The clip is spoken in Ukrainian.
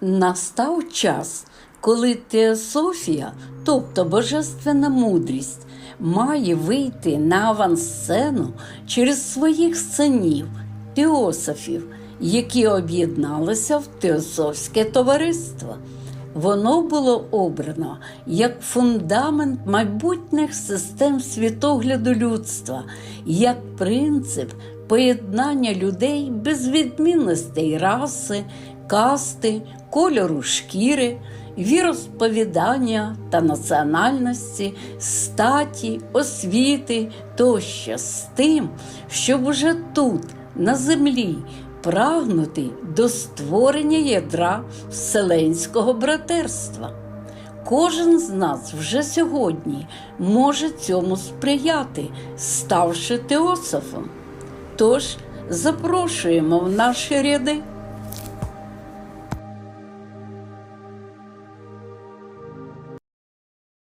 Настав час, коли теософія, тобто божественна мудрість, має вийти на авансцену через своїх синів, теософів, які об'єдналися в теософське товариство. Воно було обрано як фундамент майбутніх систем світогляду людства, як принцип поєднання людей без відмінностей раси, касти, кольору шкіри, віросповідання та національності, статі, освіти тощо з тим, щоб уже тут, на землі, прагнути до створення ядра вселенського братерства. Кожен з нас вже сьогодні може цьому сприяти, ставши теософом. Тож запрошуємо в наші ряди